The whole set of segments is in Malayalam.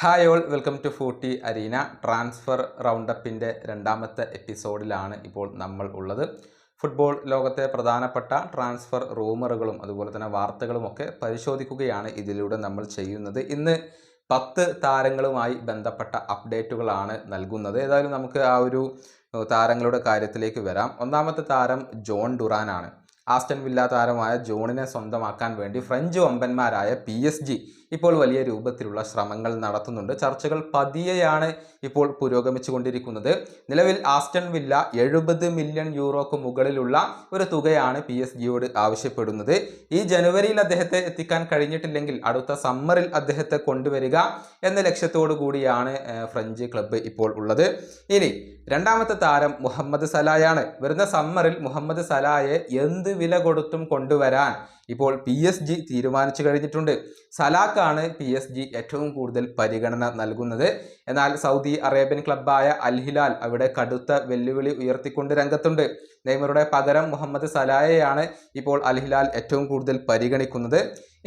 Hi all welcome to footy arena transfer റൗണ്ടപ്പിന്റെ രണ്ടാമത്തെ എപ്പിസോഡിലാണ് ഇപ്പോൾ നമ്മൾ ഉള്ളത്. ഫുട്ബോൾ ലോകത്തെ പ്രധാനപ്പെട്ട ട്രാൻസ്ഫർ റൂമറുകളും അതുപോലെ തന്നെ വാർത്തകളുമൊക്കെ പരിശോധിക്കുകയാണ് ഇതിലൂടെ നമ്മൾ ചെയ്യുന്നത്. ഇന്ന് പത്ത് താരങ്ങളുമായി ബന്ധപ്പെട്ട അപ്ഡേറ്റുകളാണ് നൽകുന്നത്. ഏതായാലും നമുക്ക് ആ ഒരു താരങ്ങളുടെ കാര്യത്തിലേക്ക് വരാം. ഒന്നാമത്തെ താരം ജോൺ ഡുറാനാണ്. ആസ്റ്റൺ വില്ല താരമായ ജോണിനെ സ്വന്തമാക്കാൻ വേണ്ടി ഫ്രഞ്ച് വമ്പന്മാരായ പി എസ് ജി ഇപ്പോൾ വലിയ രൂപത്തിലുള്ള ശ്രമങ്ങൾ നടത്തുന്നുണ്ട്. ചർച്ചകൾ പതിയെയാണ് ഇപ്പോൾ പുരോഗമിച്ചു കൊണ്ടിരിക്കുന്നത് നിലവിൽ ആസ്റ്റൺ വില്ല എഴുപത് മില്യൺ യൂറോക്ക് മുകളിലുള്ള ഒരു തുകയാണ് പി എസ് ജിയോട് ആവശ്യപ്പെടുന്നത്. ഈ ജനുവരിയിൽ അദ്ദേഹത്തെ എത്തിക്കാൻ കഴിഞ്ഞിട്ടില്ലെങ്കിൽ അടുത്ത സമ്മറിൽ അദ്ദേഹത്തെ കൊണ്ടുവരിക എന്ന ലക്ഷ്യത്തോടു കൂടിയാണ് ഫ്രഞ്ച് ക്ലബ്ബ് ഇപ്പോൾ ഉള്ളത്. ഇനി രണ്ടാമത്തെ താരം മുഹമ്മദ് സലായാണ്. വരുന്ന സമ്മറിൽ മുഹമ്മദ് സലായെ എന്ത് വില കൊടുത്തും കൊണ്ടുവരാൻ ഇപ്പോൾ പി എസ് ജി തീരുമാനിച്ചു കഴിഞ്ഞിട്ടുണ്ട്. സലാക്കാണ് പി എസ് ജി ഏറ്റവും കൂടുതൽ പരിഗണന നൽകുന്നത്. എന്നാൽ സൗദി അറേബ്യൻ ക്ലബ്ബായ അൽഹിലാൽ അവിടെ കടുത്ത വെല്ലുവിളി ഉയർത്തിക്കൊണ്ട് രംഗത്തുണ്ട്. നെയ്മറുടെ പകരം മുഹമ്മദ് സലായയാണ് ഇപ്പോൾ അൽഹിലാൽ ഏറ്റവും കൂടുതൽ പരിഗണിക്കുന്നത്.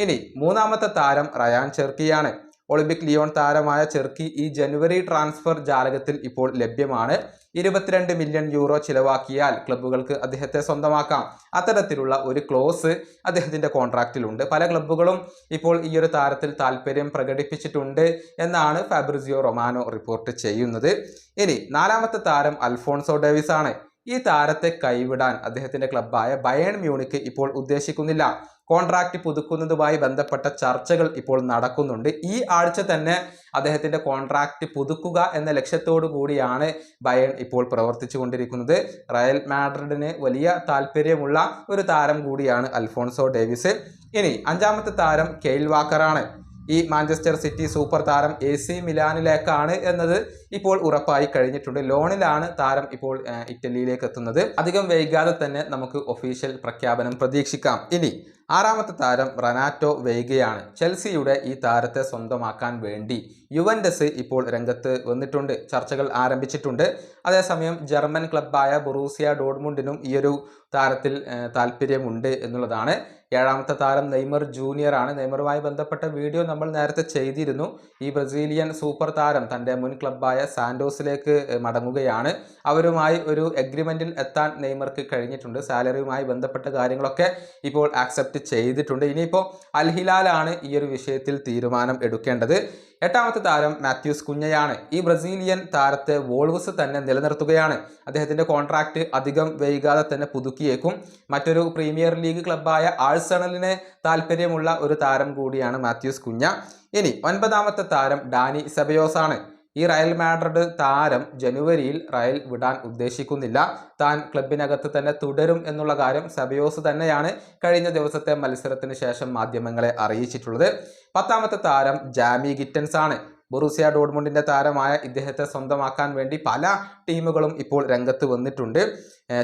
ഇനി മൂന്നാമത്തെ താരം റയാൻ ചെർക്കിയാണ്. ഒളിമ്പിക് ലിയോൺ താരമായ ചെർക്കി ഈ ജനുവരി ട്രാൻസ്ഫർ ജാലകത്തിൽ ഇപ്പോൾ ലഭ്യമാണ്. ഇരുപത്തിരണ്ട് മില്യൺ യൂറോ ചിലവാക്കിയാൽ ക്ലബ്ബുകൾക്ക് അദ്ദേഹത്തെ സ്വന്തമാക്കാം. അത്തരത്തിലുള്ള ഒരു ക്ലോസ് അദ്ദേഹത്തിന്റെ കോൺട്രാക്റ്റിലുണ്ട്. പല ക്ലബ്ബുകളും ഇപ്പോൾ ഈ ഒരു താരത്തിൽ താല്പര്യം പ്രകടിപ്പിച്ചിട്ടുണ്ട് എന്നാണ് ഫാബ്രിസിയോ റൊമാനോ റിപ്പോർട്ട് ചെയ്യുന്നത്. ഇനി നാലാമത്തെ താരം അൽഫോൺസോ ഡേവിസ് ആണ് ഈ താരത്തെ കൈവിടാൻ അദ്ദേഹത്തിന്റെ ക്ലബ്ബായ ബയേൺ മ്യൂണിക്ക് ഇപ്പോൾ ഉദ്ദേശിക്കുന്നില്ല. കോൺട്രാക്ട് പുതുക്കുന്നതുമായി ബന്ധപ്പെട്ട ചർച്ചകൾ ഇപ്പോൾ നടക്കുന്നുണ്ട്. ഈ ആഴ്ച തന്നെ അദ്ദേഹത്തിന്റെ കോൺട്രാക്റ്റ് പുതുക്കുക എന്ന ലക്ഷ്യത്തോടു കൂടിയാണ് ബയൺ ഇപ്പോൾ പ്രവർത്തിച്ചു കൊണ്ടിരിക്കുന്നത് റയൽ മാഡ്രിഡിന് വലിയ താല്പര്യമുള്ള ഒരു താരം കൂടിയാണ് അൽഫോൺസോ ഡേവിസ്. ഇനി അഞ്ചാമത്തെ താരം കെയിൽ വാക്കറാണ്. ഈ മാഞ്ചസ്റ്റർ സിറ്റി സൂപ്പർ താരം എ സി മിലാനിലേക്കാണ് എന്നത് ഇപ്പോൾ ഉറപ്പായി കഴിഞ്ഞിട്ടുണ്ട്. ലോണിലാണ് താരം ഇപ്പോൾ ഇറ്റലിയിലേക്ക് എത്തുന്നത്. അധികം വൈകാതെ തന്നെ നമുക്ക് ഒഫീഷ്യൽ പ്രഖ്യാപനം പ്രതീക്ഷിക്കാം. ഇനി ആറാമത്തെ താരം റനാറ്റോ വെയ്ഗയാണ് ചെൽസിയുടെ ഈ താരത്തെ സ്വന്തമാക്കാൻ വേണ്ടി യുവൻഡസ് ഇപ്പോൾ രംഗത്ത് വന്നിട്ടുണ്ട്. ചർച്ചകൾ ആരംഭിച്ചിട്ടുണ്ട്. അതേസമയം ജർമ്മൻ ക്ലബ്ബായ ബൊറൂസിയ ഡോഡ്മുണ്ടിനും ഈയൊരു താരത്തിൽ താല്പര്യമുണ്ട് എന്നുള്ളതാണ് ഏഴാമത്തെ താരം നെയ്മർ ജൂനിയർ ആണ്. നെയ്മറുമായി ബന്ധപ്പെട്ട വീഡിയോ നമ്മൾ നേരത്തെ ചെയ്തിരുന്നു. ഈ ബ്രസീലിയൻ സൂപ്പർ താരം തന്റെ മുൻ ക്ലബ്ബായ സാൻഡോസിലേക്ക് മടങ്ങുകയാണ്. അവരുമായി ഒരു എഗ്രിമെന്റിൽ എത്താൻ നെയ്മർക്ക് കഴിഞ്ഞിട്ടുണ്ട്. സാലറിയുമായി ബന്ധപ്പെട്ട കാര്യങ്ങളൊക്കെ ഇപ്പോൾ ആക്സെപ്റ്റ് ചെയ്തിട്ടുണ്ട്. ഇനിയിപ്പോൾ അൽഹിലാലാണ് ഈ ഒരു വിഷയത്തിൽ തീരുമാനം എടുക്കേണ്ടത്. എട്ടാമത്തെ താരം മാത്യൂസ് കുഞ്ഞയാണ്. ഈ ബ്രസീലിയൻ താരത്തെ വോൾവസ് തന്നെ നിലനിർത്തുകയാണ്. അദ്ദേഹത്തിന്റെ കോൺട്രാക്റ്റ് അധികം വൈകാതെ തന്നെ പുതുക്കിയേക്കും. മറ്റൊരു പ്രീമിയർ ലീഗ് ക്ലബ്ബായ ആഴ്സണലിന് താല്പര്യമുള്ള ഒരു താരം കൂടിയാണ് മാത്യൂസ് കുഞ്ഞ. ഇനി ഒൻപതാമത്തെ താരം ഡാനി സെബയോസാണ്. ഈ റയൽ മാഡ്രിഡ് താരം ജനുവരിയിൽ റയൽ വിടാൻ ഉദ്ദേശിക്കുന്നില്ല. താൻ ക്ലബിനകത്ത് തന്നെ തുടരും എന്നുള്ള കാര്യം സബിയോസ് തന്നെയാണ് കഴിഞ്ഞ ദിവസത്തെ മത്സരത്തിന് ശേഷം മാധ്യമങ്ങളെ അറിയിച്ചിട്ടുള്ളത്. പത്താമത്തെ താരം ജാമി ഗിറ്റൻസ് ആണ് ബൊറൂസിയ ഡോഡ്മുണ്ടിന്റെ താരമായ ഇദ്ദേഹത്തെ സ്വന്തമാക്കാൻ വേണ്ടി പല ടീമുകളും ഇപ്പോൾ രംഗത്ത് വന്നിട്ടുണ്ട്.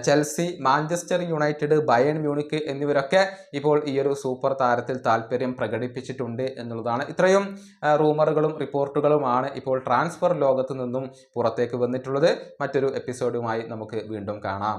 Chelsea Manchester United Bayern Munich എന്നിവരൊക്കെ ഇപ്പോൾ ഈ ഒരു സൂപ്പർ താരത്തിൽ താല്പര്യം പ്രകടിപ്പിച്ചിട്ടുണ്ട് എന്നുള്ളതാണ്. ഇത്രയും റൂമറുകളും റിപ്പോർട്ടുകളുമാണ് ഇപ്പോൾ ട്രാൻസ്ഫർ ലോകത്ത് നിന്നും പുറത്തേക്ക് വന്നിട്ടുള്ളത്. മറ്റൊരു എപ്പിസോഡുമായി നമുക്ക് വീണ്ടും കാണാം.